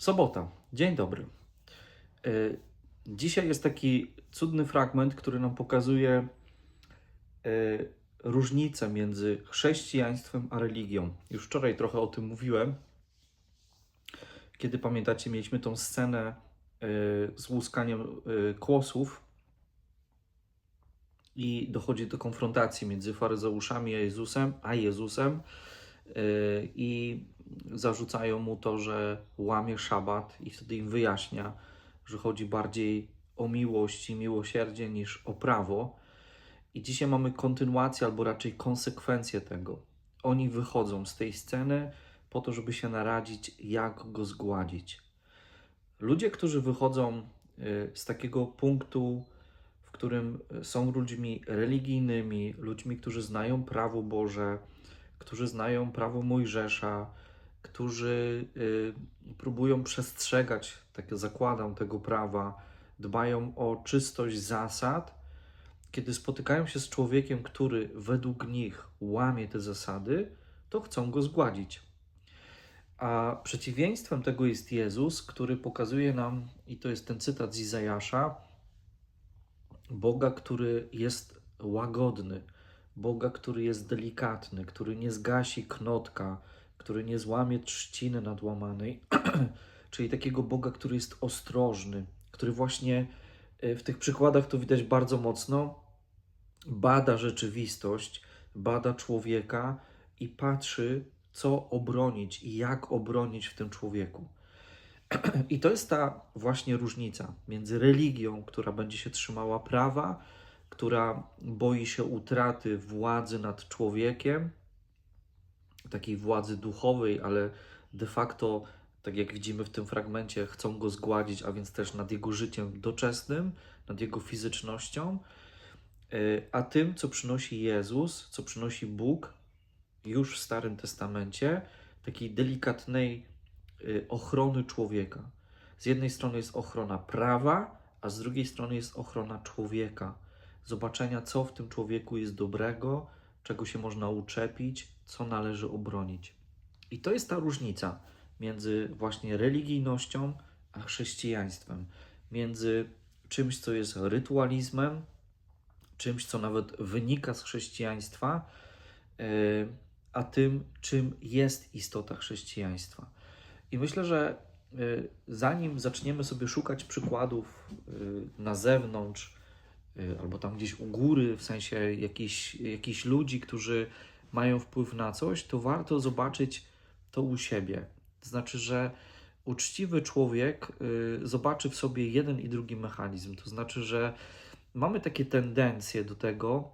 Sobota. Dzień dobry. E, Dzisiaj jest taki cudny fragment, który nam pokazuje e, różnicę między chrześcijaństwem a religią. Już wczoraj trochę o tym mówiłem. Kiedy pamiętacie, mieliśmy tą scenę e, z łuskaniem kłosów i dochodzi do konfrontacji między faryzeuszami a Jezusem, a Jezusem i zarzucają mu to, że łamie szabat i wtedy im wyjaśnia, że chodzi bardziej o miłość i miłosierdzie niż o prawo. I dzisiaj mamy kontynuację, albo raczej konsekwencję tego. Oni wychodzą z tej sceny po to, żeby się naradzić, jak go zgładzić. Ludzie, którzy wychodzą y, z takiego punktu, w którym y, są ludźmi religijnymi, ludźmi, którzy znają prawo Boże, którzy znają prawo Mojżesza, którzy y, próbują przestrzegać, tak zakładam, tego prawa, dbają o czystość zasad, kiedy spotykają się z człowiekiem, który według nich łamie te zasady, to chcą go zgładzić. A przeciwieństwem tego jest Jezus, który pokazuje nam, i to jest ten cytat z Izajasza, Boga, który jest łagodny, Boga, który jest delikatny, który nie zgasi knotka, który nie złamie trzciny nadłamanej, czyli takiego Boga, który jest ostrożny, który właśnie e, w tych przykładach to widać bardzo mocno, bada rzeczywistość, bada człowieka i patrzy, co obronić i jak obronić w tym człowieku. I to jest ta właśnie różnica między religią, która będzie się trzymała prawa, która boi się utraty władzy nad człowiekiem, takiej władzy duchowej, ale de facto, tak jak widzimy w tym fragmencie, chcą go zgładzić, a więc też nad jego życiem doczesnym, nad jego fizycznością, y, a tym, co przynosi Jezus, co przynosi Bóg już w Starym Testamencie, takiej delikatnej y, ochrony człowieka. Z jednej strony jest ochrona prawa, a z drugiej strony jest ochrona człowieka. Zobaczenia, co w tym człowieku jest dobrego, czego się można uczepić, co należy obronić. I to jest ta różnica między właśnie religijnością a chrześcijaństwem, między czymś, co jest rytualizmem, czymś, co nawet wynika z chrześcijaństwa, yy, a tym, czym jest istota chrześcijaństwa. I myślę, że yy, zanim zaczniemy sobie szukać przykładów yy, na zewnątrz, albo tam gdzieś u góry, w sensie jakichś, jakichś ludzi, którzy mają wpływ na coś, to warto zobaczyć to u siebie. To znaczy, że uczciwy człowiek zobaczy w sobie jeden i drugi mechanizm. To znaczy, że mamy takie tendencje do tego,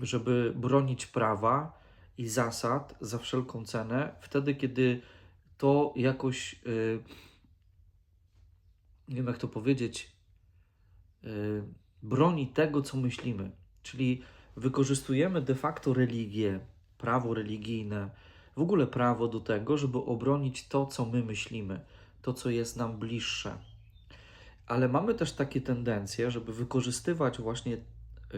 żeby bronić prawa i zasad za wszelką cenę, wtedy kiedy to jakoś, yy, nie wiem jak to powiedzieć, broni tego, co myślimy. Czyli wykorzystujemy de facto religię, prawo religijne, w ogóle prawo do tego, żeby obronić to, co my myślimy, to, co jest nam bliższe. Ale mamy też takie tendencje, żeby wykorzystywać właśnie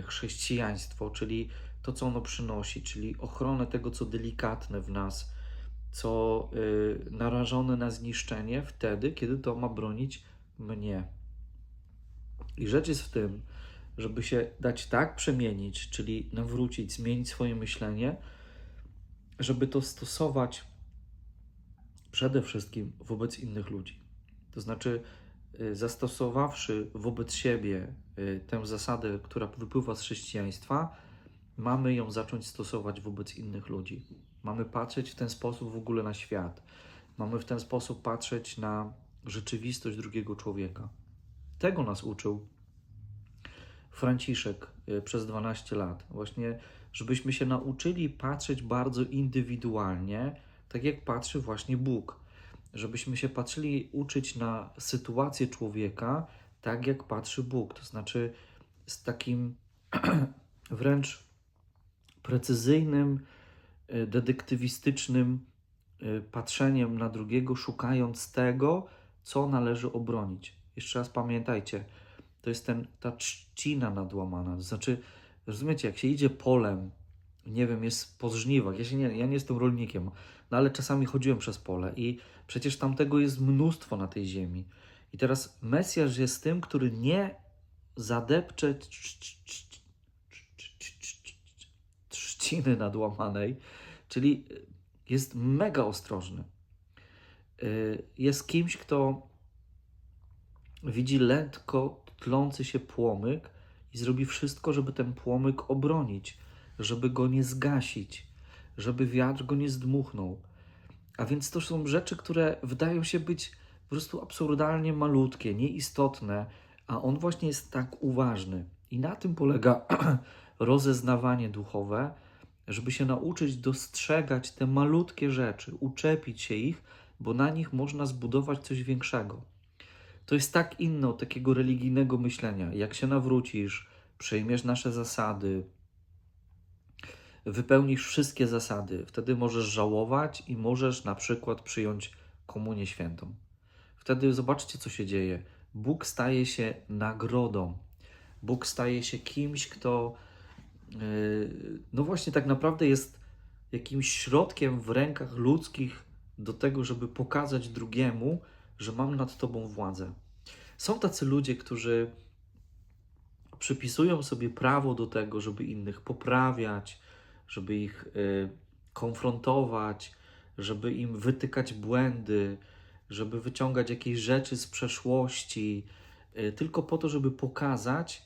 chrześcijaństwo, czyli to, co ono przynosi, czyli ochronę tego, co delikatne w nas, co y, narażone na zniszczenie, wtedy, kiedy to ma bronić mnie. I rzecz jest w tym, żeby się dać tak przemienić, czyli nawrócić, zmienić swoje myślenie, żeby to stosować przede wszystkim wobec innych ludzi. To znaczy, y, zastosowawszy wobec siebie y, tę zasadę, która wypływa z chrześcijaństwa, mamy ją zacząć stosować wobec innych ludzi. Mamy patrzeć w ten sposób w ogóle na świat. Mamy w ten sposób patrzeć na rzeczywistość drugiego człowieka. Tego nas uczył Franciszek y, przez 12 lat. Właśnie, żebyśmy się nauczyli patrzeć bardzo indywidualnie, tak jak patrzy właśnie Bóg. Żebyśmy się patrzyli, uczyć na sytuację człowieka, tak jak patrzy Bóg. To znaczy z takim wręcz precyzyjnym, y, detektywistycznym y, patrzeniem na drugiego, szukając tego, co należy obronić. Jeszcze raz pamiętajcie, to jest ten, ta trzcina nadłamana. To znaczy, rozumiecie, jak się idzie polem, nie wiem, jest po żniwach, ja, się nie, ja nie jestem rolnikiem, No ale czasami chodziłem przez pole i przecież tamtego jest mnóstwo na tej ziemi. I teraz Mesjasz jest tym, który nie zadepcze trzciny nadłamanej, czyli jest mega ostrożny. Y, Jest kimś, kto widzi lekko tlący się płomyk i zrobi wszystko, żeby ten płomyk obronić, żeby go nie zgasić, żeby wiatr go nie zdmuchnął. A więc to są rzeczy, które wydają się być po prostu absurdalnie malutkie, nieistotne, a on właśnie jest tak uważny. I na tym polega rozeznawanie duchowe, żeby się nauczyć dostrzegać te malutkie rzeczy, uczepić się ich, bo na nich można zbudować coś większego. To jest tak inne od takiego religijnego myślenia. Jak się nawrócisz, przejmiesz nasze zasady, wypełnisz wszystkie zasady, wtedy możesz żałować i możesz na przykład przyjąć komunię świętą. Wtedy zobaczcie, co się dzieje. Bóg staje się nagrodą. Bóg staje się kimś, kto yy, no właśnie tak naprawdę jest jakimś środkiem w rękach ludzkich do tego, żeby pokazać drugiemu, że mam nad tobą władzę. Są tacy ludzie, którzy przypisują sobie prawo do tego, żeby innych poprawiać, żeby ich y, konfrontować, żeby im wytykać błędy, żeby wyciągać jakieś rzeczy z przeszłości, y, tylko po to, żeby pokazać,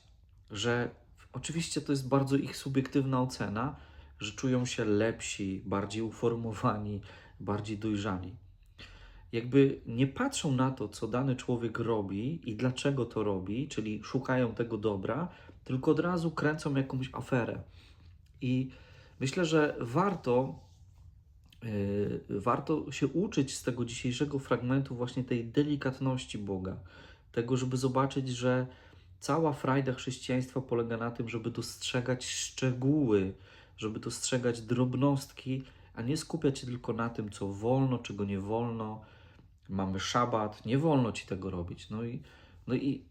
że oczywiście to jest bardzo ich subiektywna ocena, że czują się lepsi, bardziej uformowani, bardziej dojrzali. Jakby nie patrzą na to, co dany człowiek robi i dlaczego to robi, czyli szukają tego dobra, tylko od razu kręcą jakąś aferę. I myślę, że warto, yy, warto się uczyć z tego dzisiejszego fragmentu właśnie tej delikatności Boga. Tego, żeby zobaczyć, że cała frajda chrześcijaństwa polega na tym, żeby dostrzegać szczegóły, żeby dostrzegać drobnostki, a nie skupiać się tylko na tym, co wolno, czego nie wolno. Mamy szabat, nie wolno ci tego robić. No i, no i,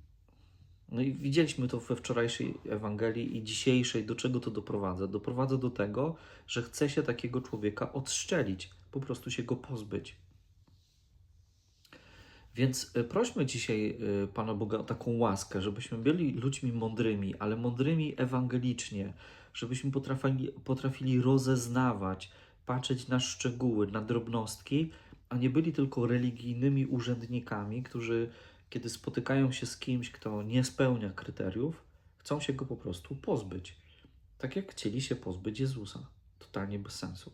no i widzieliśmy to we wczorajszej Ewangelii i dzisiejszej, do czego to doprowadza. Doprowadza do tego, że chce się takiego człowieka odstrzelić, po prostu się go pozbyć. Więc y, prośmy dzisiaj y, Pana Boga o taką łaskę, żebyśmy byli ludźmi mądrymi, ale mądrymi ewangelicznie, żebyśmy potrafili, potrafili rozeznawać, patrzeć na szczegóły, na drobnostki, a nie byli tylko religijnymi urzędnikami, którzy, kiedy spotykają się z kimś, kto nie spełnia kryteriów, chcą się go po prostu pozbyć. Tak jak chcieli się pozbyć Jezusa. Totalnie bez sensu.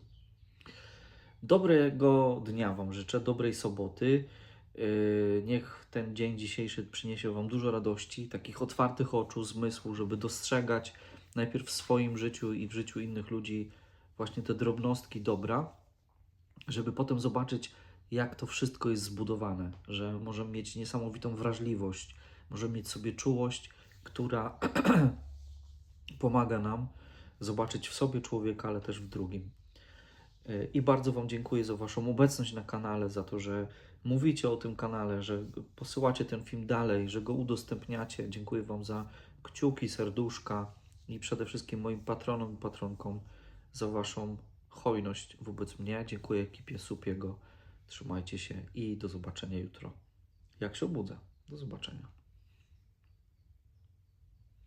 Dobrego dnia Wam życzę, dobrej soboty. Yy, Niech ten dzień dzisiejszy przyniesie Wam dużo radości, takich otwartych oczu, zmysłu, żeby dostrzegać najpierw w swoim życiu i w życiu innych ludzi właśnie te drobnostki dobra, żeby potem zobaczyć, jak to wszystko jest zbudowane, że możemy mieć niesamowitą wrażliwość, możemy mieć sobie czułość, która pomaga nam zobaczyć w sobie człowieka, ale też w drugim. Yy, I bardzo Wam dziękuję za Waszą obecność na kanale, za to, że mówicie o tym kanale, że posyłacie ten film dalej, że go udostępniacie. Dziękuję Wam za kciuki, serduszka i przede wszystkim moim patronom i patronkom za Waszą hojność wobec mnie. Dziękuję ekipie Supiego. Trzymajcie się i do zobaczenia jutro. Jak się obudzę. Do zobaczenia.